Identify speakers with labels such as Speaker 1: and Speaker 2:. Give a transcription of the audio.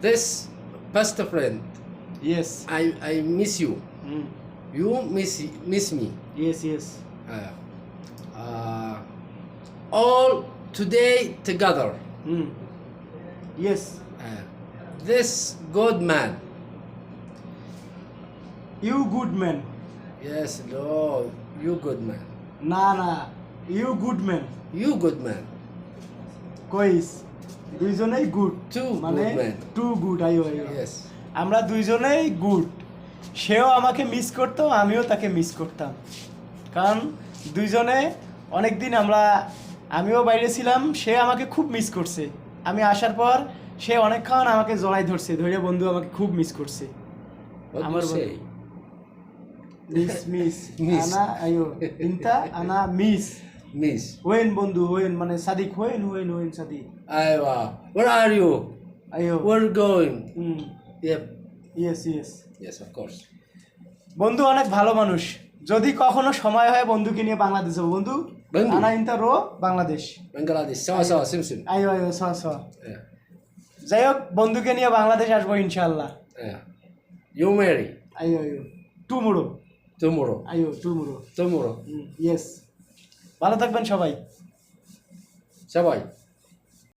Speaker 1: this best friend
Speaker 2: yes.
Speaker 1: I i miss you.
Speaker 2: Mm.
Speaker 1: you miss miss me.
Speaker 2: Yes yes.
Speaker 1: Uh, uh, all today together.
Speaker 2: Mm. yes.
Speaker 1: Uh, this good man.
Speaker 2: You good man.
Speaker 1: Yes Lord. you good man.
Speaker 2: Nana you good man.
Speaker 1: You good man.
Speaker 2: Kois. দুইজনেই good মানে too good আইও আইও। আমরা দুইজনেই good সেও আমাকে miss করতো আমিও তাকে মিস করতাম। কারণ দুইজনে অনেক দিন আমরা আমিও বাইরে ছিলাম সে আমাকে খুব মিস করছে। আমি আসার পর সে অনেকক্ষণ আমাকে জড়াই ধরছে ধরে বন্ধু আমাকে খুব মিস করছে। আমার মিস মিস আনা ইন্তা আনা মিস
Speaker 1: Miss.
Speaker 2: ওয়েন বন্ধু ওয়েন মানে সাদিক ওয়েন ওয়েন ওয়েন সাদিক.
Speaker 1: Where are you?
Speaker 2: আইও
Speaker 1: Where you going?
Speaker 2: হুম
Speaker 1: Yep.
Speaker 2: Yes yes
Speaker 1: Yes, of course.
Speaker 2: বন্ধু অনেক ভালো মানুষ যদি কখনো সময় হয় বন্ধুকে নিয়ে বাংলাদেশ যাব বন্ধু? আনা ইন্তা রো Bangladesh
Speaker 1: Bangladesh. Sawa sawa simsim.
Speaker 2: IO I saw saw
Speaker 1: Yeah.
Speaker 2: যাই হোক বন্ধুকে নিয়ে বাংলাদেশ আসব ইনশাল্লাহ
Speaker 1: Yeah. You marry
Speaker 2: আইও আইও টুমুরো
Speaker 1: tomorrow.
Speaker 2: আইও টুমুরো
Speaker 1: Tomorrow.
Speaker 2: ইয়েস ভালো থাকবেন সবাই
Speaker 1: Sabay.